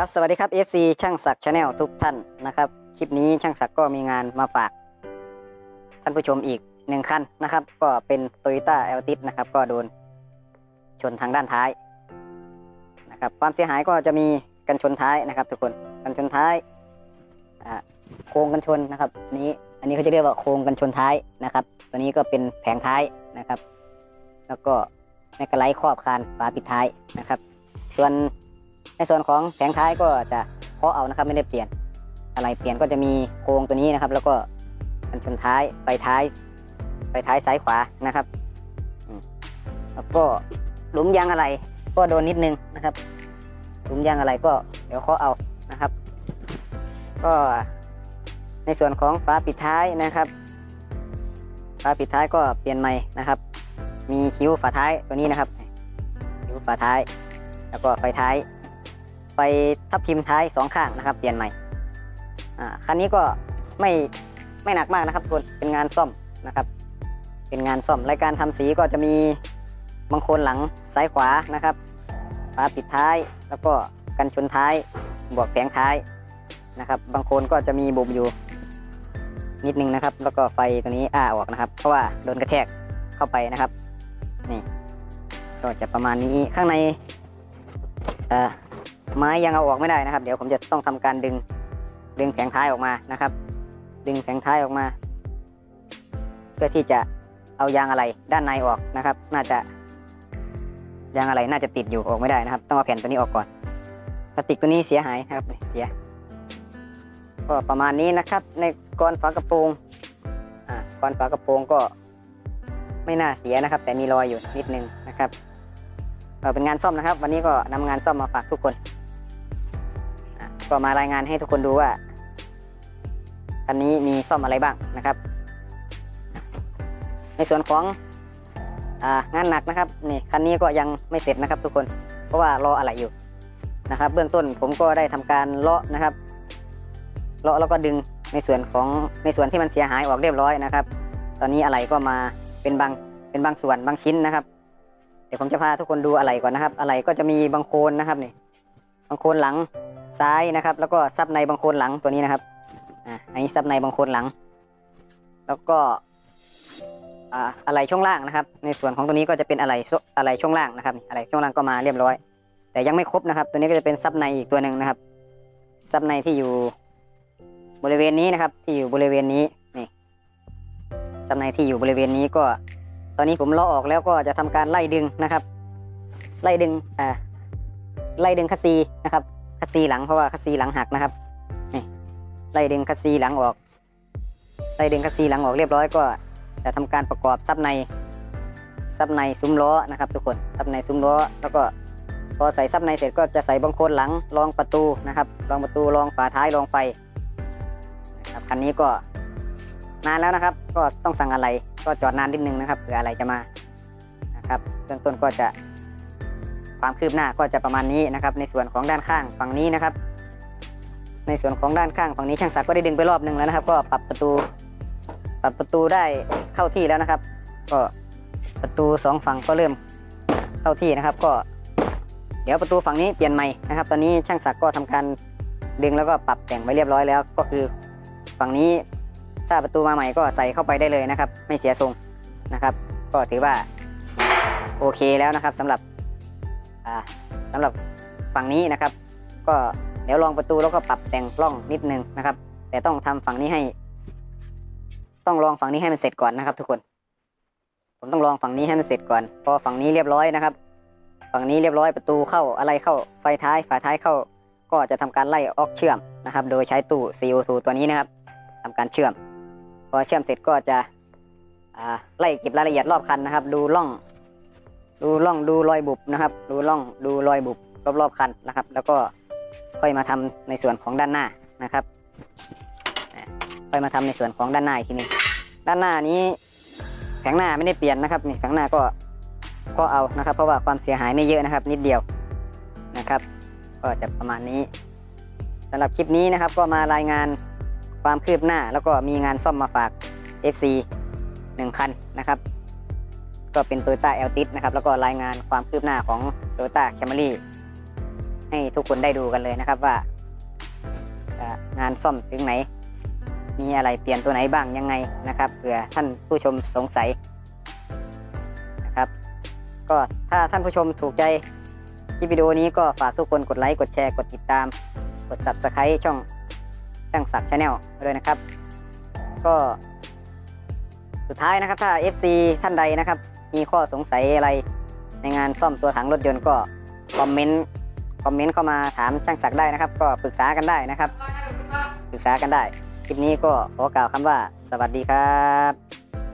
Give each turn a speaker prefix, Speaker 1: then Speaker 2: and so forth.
Speaker 1: สวัสดีครับ FC ช่างศักดิ์ชาแนลทุกท่านนะครับ คลิปนี้ช่างศักดิ์ก็มีงานมาฝาก ท่านผู้ชมอีกหนึ่งคันนะครับ ก็เป็น Toyota a l t i s นะครับ ก็โดนชนทางด้านท้ายนะครับ ความเสียหายก็จะมีกันชนท้ายนะครับ ทุกคนกันชนท้ายโครงกันชนนะครับ นี้อันนี้เขาจะเรียกว่าโครงกันชนท้ายนะครับ ตัวนี้ก็เป็นแผงท้ายนะครับ แล้วก็แมกกาไลท์ครอบคานฝาปิดท้ายนะครับ ส่วน ในส่วนของแผงท้ายก็จะเคาะเอานะครับไม่ได้เปลี่ยน อะไรเปลี่ยนก็จะมีโครงตัวนี้นะครับ แล้วก็กันชนท้ายไฟท้าย ไฟท้ายซ้ายขวานะครับแล้วก็หลุมยางอะไรก็โดนนิดนึงนะครับ หลุมยางอะไรก็เดี๋ยวเคาะเอานะครับ ก็ในส่วนของฝาปิดท้ายนะครับฝาปิดท้ายก็เปลี่ยนใหม่นะครับ มีคิ้วฝาท้ายตัวนี้นะครับ คิ้วฝาท้าย แล้วก็ไฟท้าย ไฟทับทิมท้ายสองข้างนะครับ เปลี่ยนใหม่คันนี้ก็ไม่ไม่หนักมากนะครับทุกคนเป็นงานซ่อมนะครับ เป็นงานซ่อมรายการทำสีก็จะมีบางโคนหลังซ้ายขวานะครับฝาปิดท้ายแล้วก็กันชนท้ายบวกแผงท้ายนะครับ บางโคนก็จะมีบุบอยู่นิดนึงนะครับ แล้วก็ไฟตัวนี้อ้าออกนะครับ เพราะว่าโดนกระแทกเข้าไปนะครับนี่ก็จะประมาณนี้ข้างในเอ่อ ไม้ยังเอาออกไม่ได้นะครับ เดี๋ยวผมจะต้องทำการดึง ดึงแผงท้ายออกมานะครับ ดึงแผงท้ายออกมา เพื่อที่จะเอายางอะไรด้านในออกนะครับ น่าจะยางอะไรน่าจะติดอยู่ออกไม่ได้นะครับ ต้องเอาแผ่นตัวนี้ออกก่อนพลาสติกตัวนี้เสียหายนะครับเสียก็ประมาณนี้นะครับ ในก้อนฝากระโปรงอ่าก้อนฝากระโปรงก็ไม่น่าเสียนะครับ แต่มีรอยอยู่นิดนึงนะครับเออเป็นงานซ่อมนะครับ วันนี้ก็นำงานซ่อมมาฝากทุกคน ก็มารายงานให้ทุกคนดูว่าคันนี้มีซ่อมอะไรบ้างนะครับ ในส่วนขององานหนักนะครับนี่คันนี้ก็ยังไม่เสร็จนะครับทุกคน เพราะว่ารออะไรอยู่นะครับ เบื้องต้นผมก็ได้ทำการเลาะนะครับเลาะแล้วก็ดึงในส่วนของในส่วนที่มันเสียหายออกเรียบร้อยนะครับ ตอนนี้อะไรก็มาเป็นบางเป็นบางส่วนบางชิ้นนะครับ เดี๋ยวผมจะพาทุกคนดูอะไรก่อนนะครับ อะไรก็จะมีบางโคนนะครับนี่บางโคนหลัง ซ้ายนะครับ แล้วก็ซับในบางโคนหลังตัวนี้นะครับอ่าอันนี้ซับในบางโคนหลัง แล้วก็อ่าอะไรช่วงล่างนะครับ ในส่วนของตัวนี้ก็จะเป็นอะไรอะไรช่วงล่างนะครับอะไรช่วงล่างก็มาเรียบร้อย แต่ยังไม่ครบนะครับ ตัวนี้ก็จะเป็นซับในอีกตัวหนึ่งนะครับซับในที่อยู่บริเวณนี้นะครับ ที่อยู่บริเวณนี้นี่ซับในที่อยู่บริเวณนี้ก็ ตอนนี้ผมเลาะออกแล้วก็จะทำการไล่ดึงนะครับ ไล่ดึงอ่าไล่ดึงคัสซีนะครับ คัสซีหลังเพราะว่าคัสซีหลังหักนะครับนี่ไล่ดึงคัสซีหลังออกไล่ดึงคัสซีหลังออกเรียบร้อยก็จะทำการประกอบซับในซับในซุ้มล้อนะครับ ทุกคนซับในซุ้มล้อแล้วก็พอใส่ซับในเสร็จก็จะใส่บังโคลนหลังรองประตูนะครับรองประตูรองฝาท้ายรองไฟนะครับคันนี้ก็นานแล้วนะครับ ก็ต้องสั่งอะไรก็จอดนานนิดนึงนะครับเผื่ออะไรจะมานะครับเบื้องต้นก็จะ ความคืบหน้าก็จะประมาณนี้นะครับ ในส่วนของด้านข้างฝั่งนี้นะครับ ในส่วนของด้านข้างฝั่งนี้ช่างศักดิ์ก็ได้ดึงไปรอบนึงแล้วนะครับ ก็ปรับประตู ปรับประตูได้เข้าที่แล้วนะครับ ก็ประตูสองฝั่งก็เริ่มเข้าที่นะครับ ก็เดี๋ยวประตูฝั่งนี้เปลี่ยนใหม่นะครับ ตอนนี้ช่างศักดิ์ก็ทำการดึงแล้วก็ปรับแต่งไว้เรียบร้อยแล้ว ก็คือฝั่งนี้ถ้าประตูมาใหม่ก็ใส่เข้าไปได้เลยนะครับ ไม่เสียทรงนะครับ ก็ถือว่าโอเคแล้วนะครับสำหรับ อ่าสำหรับฝั่งนี้นะครับ ก็เดี๋ยวลองประตูแล้วก็ปรับแต่งกล้องนิดนึงนะครับ แต่ต้องทำฝั่งนี้ให้ ต้องลองฝั่งนี้ให้มันเสร็จก่อนนะครับ ทุกคน ผมต้องลองฝั่งนี้ให้มันเสร็จก่อนพอฝั่งนี้เรียบร้อยนะครับ ฝั่งนี้เรียบร้อยประตูเข้าอะไรเข้าไฟท้ายฝาท้ายเข้า ก็จะทำการไล่ออกเชื่อมนะครับ โดยใช้ตู้ CO2 ตัวนี้นะครับทำการเชื่อม พอเชื่อมเสร็จก็จะไล่เก็บรายละเอียดรอบคันนะครับ ดูร่อง ดูร่องดูรอยบุบนะครับ ดูร่องดูรอยบุบรอบๆคันนะครับ แล้วก็ค่อยมาทำในส่วนของด้านหน้านะครับค่อยมาทำในส่วนของด้านหน้าอีกทีนึงด้านหน้านี้แผงหน้าไม่ได้เปลี่ยนนะครับนี่แผงหน้าก็ก็เอานะครับ เพราะว่าความเสียหายไม่เยอะนะครับ นิดเดียวนะครับ ก็จะประมาณนี้สำหรับคลิปนี้นะครับ ก็มารายงานความคืบหน้า แล้วก็มีงานซ่อมมาฝาก FC 1คันนะครับ ก็เป็น Toyota a l t i s นะครับแล้วก็รายงานความคืบหน้าของ Toyota Camry ให้ทุกคนได้ดูกันเลยนะครับว่างานซ่อมถึงไหน มีอะไรเปลี่ยนตัวไหนบ้างยังไงนะครับเผื่อท่านผู้ชมสงสัยนะครับ ก็ถ้าท่านผู้ชมถูกใจที่วิดีโอนี้ก็ฝากทุกคนกดไลค์กดแชร์กดติดตาม กด subscribe ช่องช่างศักดิ์ชาแนลด้วยนะครับ ก็สุดท้ายนะครับถ้า FC ท่านใดนะครับ มีข้อสงสัยอะไรในงานซ่อมตัวถังรถยนต์ก็คอมเมนต์คอมเมนต์เข้ามาถามช่างศักดิ์ได้นะครับ ก็ปรึกษากันได้นะครับ ปรึกษากันได้ คลิปนี้ก็ขอกล่าวคำว่า สวัสดีครับ